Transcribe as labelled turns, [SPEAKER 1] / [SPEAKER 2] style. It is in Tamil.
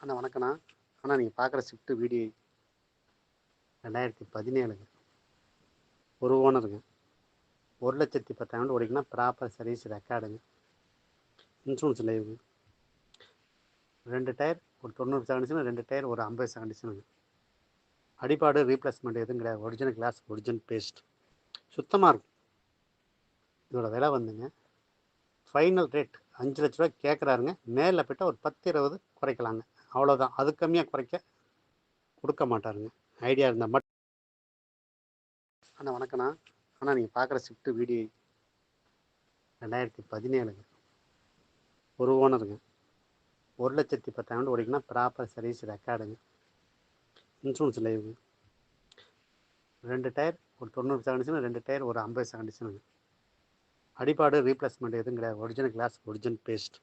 [SPEAKER 1] அண்ணா வணக்கண்ணா அண்ணா நீங்கள் பார்க்குற ஷிஃப்ட்டு வீடியோ ரெண்டாயிரத்தி பதினேழுங்க. ஒரு ஓனருங்க. ஒரு லட்சத்தி பத்தாயிரம் ஓடிக்குன்னா ப்ராப்பர் சர்வீஸ் ரெக்கார்டுங்க இன்சூரன்ஸ் லைவுங்க ரெண்டு டயர் ஒரு தொண்ணூறு செகண்ட்ஸுங்க ரெண்டு டயர் ஒரு ஐம்பது செகண்ட்ஸுங்க அடிப்பாடு ரீப்ளேஸ்மெண்ட் எதுவும் கிடையாது. ஒரிஜினல் கிளாஸ் ஒரிஜினல் பேஸ்ட் சுத்தமாக இருக்கும். இதோட விலை வந்துங்க. ஃபைனல் ரேட் அஞ்சு லட்ச ரூபா கேட்குறாருங்க மேலே போய்ட்டு ஒரு பத்து இருபது குறைக்கலாங்க. அவ்வளோதான் அது கம்மியாக குறைக்க கொடுக்க மாட்டாருங்க. ஐடியா இருந்தால் மட்டும் அண்ணா வணக்கண்ணா அண்ணா நீங்கள் பார்க்குற ஷிஃப்ட்டு வீடியோ ரெண்டாயிரத்தி பதினேழுங்க. ஒரு ஓனருங்க. ஒரு லட்சத்தி பத்தாயிரம் ஓடிக்குன்னா ப்ராப்பர் சர்வீஸ் ரெக்கார்டுங்க இன்சூரன்ஸ் லைவுங்க ரெண்டு டயர் ஒரு தொண்ணூறு செகண்ட்ஸுங்க ரெண்டு டயர் ஒரு ஐம்பது செகண்டிஷனுங்க அடிப்பாடு ரீப்ளேஸ்மெண்ட் எதுவும் கிடையாது. Original class original paste